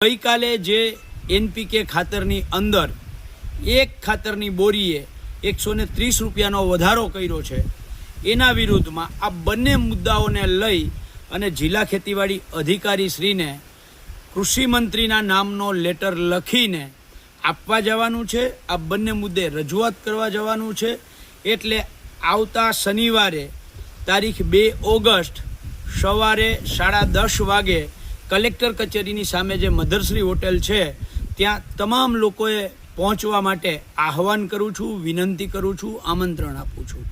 ગઈકાલે જે એનપીકે ખાતરની અંદર એક ખાતરની બોરીએ એકસો ને ત્રીસ રૂપિયાનો વધારો કર્યો છે, એના વિરુદ્ધમાં આ બંને મુદ્દાઓને લઈ અને જિલ્લા ખેતીવાડી અધિકારી શ્રીને કૃષિમંત્રીના નામનો લેટર લખીને આપવા જવાનું છે, આ બંને મુદ્દે રજૂઆત કરવા જવાનું છે, એટલે આવતા શનિવારે તારીખ બે ઓગસ્ટ સવારે સાડા દસ વાગે કલેક્ટર કચેરીની સામે જે મધરશ્રી હોટેલ છે, ત્યાં તમામ લોકોએ પહોંચવા માટે આહવાન કરું છું, વિનંતી કરું છું, આમંત્રણ આપું છું.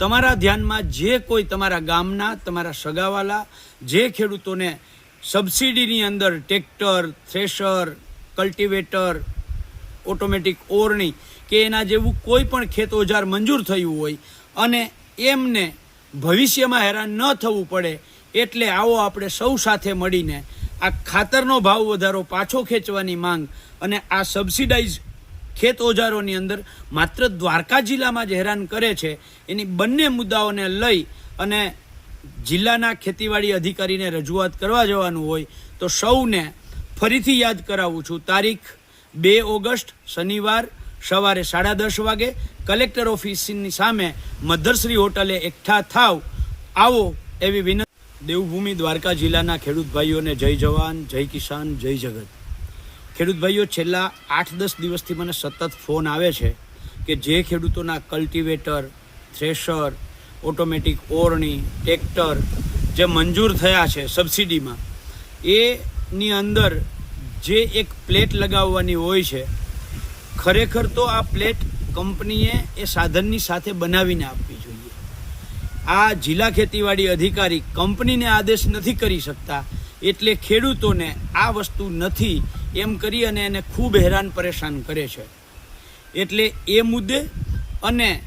તમારા ધ્યાનમાં જે કોઈ તમારા ગામના, તમારા સગાવાલા, જે ખેડૂતોને સબસિડીની અંદર ટ્રેક્ટર, થ્રેશર, કલ્ટિવેટર, ઓટોમેટિક ઓરણી કે એના જેવું કોઈ પણ ખેત ઓજાર મંજૂર થયું હોય અને એમને ભવિષ્યમાં હેરાન ન થવું પડે, એટલે આવો આપણે સૌ સાથે મળીને આ ખાતરનો ભાવ વધારો પાછો ખેંચવાની માંગ અને આ સબસિડાઇઝ ખેત ઓજારોની અંદર માત્ર દ્વારકા જિલ્લામાં જ હેરાન કરે છે. એની બંને મુદ્દાઓને લઈ અને જિલ્લાના ખેતીવાડી અધિકારીને રજૂઆત કરવા જવાનું હોય તો સૌને ફરીથી યાદ કરાવું છું. તારીખ બે ઓગસ્ટ, શનિવાર સવારે સાડા દસ વાગે કલેક્ટર ઓફિસની સામે મધરશ્રી હોટલે એકઠા થાવ. આવો એવી વિનંતી દેવભૂમિ દ્વારકા જિલ્લાના ખેડૂત ભાઈઓને જય જવાન, જય કિસાન, જય જગત. ખેડૂત ભાઈઓ, છેલ્લા આઠ દસ દિવસથી મને સતત ફોન આવે છે કે જે ખેડૂતોના કલ્ટિવેટર, થ્રેશર, ઓટોમેટિક ઓરણી ટ્રેક્ટર જે મંજૂર થયા છે સબસિડીમાં, એની અંદર જે એક પ્લેટ લગાવવાની હોય છે, ખરેખર તો આ પ્લેટ કંપનીએ એ સાધનની સાથે બનાવીને આપવી જોઈએ આ જિલ્લા ખેતીવાડી અધિકારી કંપનીને આદેશ નથી કરી શકતા, એટલે ખેડૂતોને આ વસ્તુ નથી એમ કરી અને એને ખૂબ હેરાન પરેશાન કરે છે. એટલે એ મુદ્દે અને